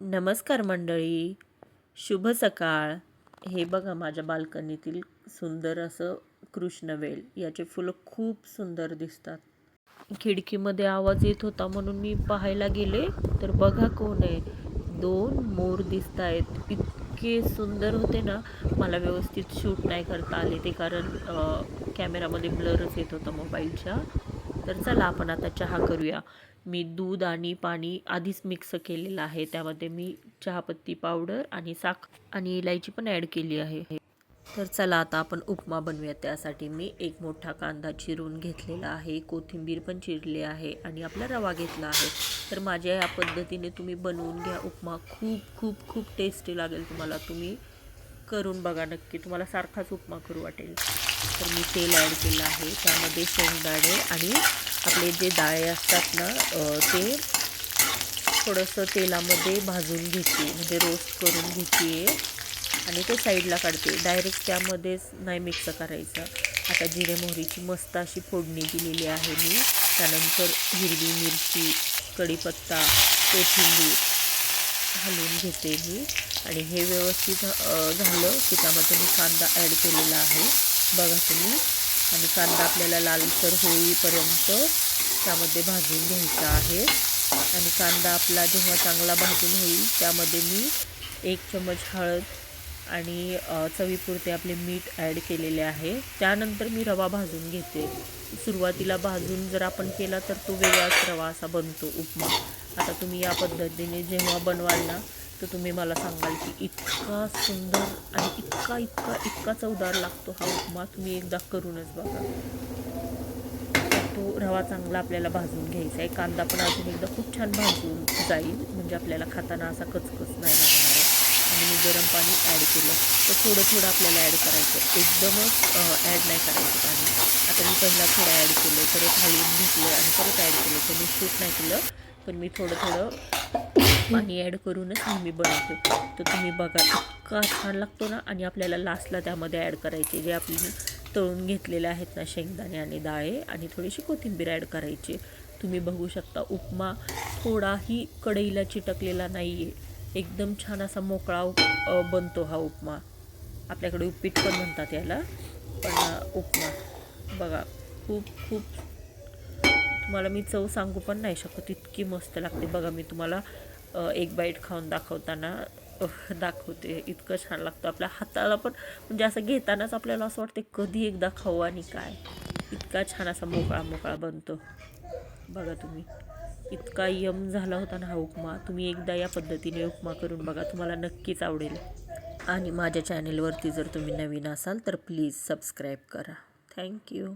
नमस्कार मंडळी. शुभ सकाळ. हे बघा माझ्या बाल्कनीतील सुंदर असं कृष्णवेल. याचे फुलं खूप सुंदर दिसतात. खिडकीमध्ये आवाज येत होता म्हणून मी पाहायला गेले. तर बघा कोण आहे? दोन मोर दिसत आहेत. इतके सुंदर होते ना मला व्यवस्थित शूट नाही करता आले ते कारण कॅमेरामध्ये ब्लरच येत होता मोबाईलच्या. तर चला आपण आता चहा करूया. मी दूध आणि पाणी आधीच मिक्स केलेलं आहे. त्यामध्ये मी चहापत्ती पावडर आणि साख आणि इलायची पण ॲड केली आहे. तर चला आता आपण उपमा बनवूया. त्यासाठी मी एक मोठा कांदा चिरून घेतलेला आहे. कोथिंबीर पण चिरली आहे आणि आपला रवा घेतला आहे. तर माझ्या या पद्धतीने तुम्ही बनवून घ्या उपमा. खूप खूप खूप टेस्टी लागेल तुम्हाला. तुम्ही करून बघा नक्की. तुम्हाला सारखाच उपमा करू वाटेल. तर मी तेल ॲड केलं आहे. त्यामध्ये शेंगदाणे आणि आपले जे डाळे असतात ना ते थोडंसं तेलामध्ये भाजून घेते. म्हणजे रोस्ट करून घेते. आणि ते साईडला काढते. डायरेक्ट त्यामध्येच नाही मिक्स करायचं. आता जिरे मोहरीची मस्त अशी फोडणी दिलेली आहे मी. त्यानंतर हिरवी मिरची कढीपत्ता कोथिंबीर हलवून घेते मी. आणि हे व्यवस्थित झालं की त्यामध्ये मी कांदा ॲड केलेला आहे. बघा तुम्ही. आणि कांदा आपल्याला लालसर होईपर्यंत त्यामध्ये भाजून घ्यायचा आहे. आणि कांदा आपला जेव्हा चांगला भाजून होईल त्यामध्ये मी एक चमच हळद आणि चवीपुरते आपले मीठ ॲड केलेले आहे. त्यानंतर मी रवा भाजून घेते. सुरुवातीला भाजून जर आपण केला तर तो वेगळाच रवा असा बनतो उपमा. आता तुम्ही या पद्धतीने जेव्हा बनवाल ना तर तुम्ही मला सांगाल की इतका सुंदर आणि इतका इतका इतका चवदार लागतो हा उपमा. तुम्ही एकदा करूनच बघा. तो रवा चांगला आपल्याला भाजून घ्यायचा आहे. कांदा पण अजून एकदा खूप छान भाजून जाईल. म्हणजे आपल्याला खाताना असा कचकच नाही लागणार आहे. आणि मी गरम पाणी ॲड केलं. तर थोडं थोडं आपल्याला ॲड करायचं एकदमच ॲड नाही करायचं पाणी. आता मी पहिला थोडं ॲड केलं. परत हलवून घेतलं आणि परत ॲड केलं. तर मी शूट नाही केलं. पण मी थोडं थोडं पाणी ॲड करूनच आम्ही बनवतो तर तुम्ही बघा इतका छान लागतो ना आणि आपल्याला लास्टला त्यामध्ये ॲड करायचे. जे आपली तळून घेतलेले आहेत ना शेंगदाणे आणि डाळे आणि थोडीशी कोथिंबीर ॲड करायची. तुम्ही बघू शकता उपमा थोडाही कढईला चिटकलेला नाही आहे एकदम छान असा मोकळा बनतो हा उपमा. आपल्याकडे उपीट पण म्हणतात याला पण उपमा. बघा खूप खूप तुम्हाला मी चव सांगू पण नाही शकत इतकी मस्त लागते. बघा मी तुम्हाला एक बाईट खाऊन दाखवताना दाखवते. इतकं छान लागतं आपल्या हाताला पण. म्हणजे असं घेतानाच आपल्याला असं वाटते कधी एकदा खाऊ आणि काय? इतका छान असा मोकळा मोकळा बनतो. बघा तुम्ही. इतका यम झाला होता ना हा उपमा. तुम्ही एकदा या पद्धतीने उपमा करून बघा. तुम्हाला नक्कीच आवडेल. आणि माझ्या चॅनेलवरती जर तुम्ही नवीन असाल तर प्लीज सबस्क्राईब करा. थँक्यू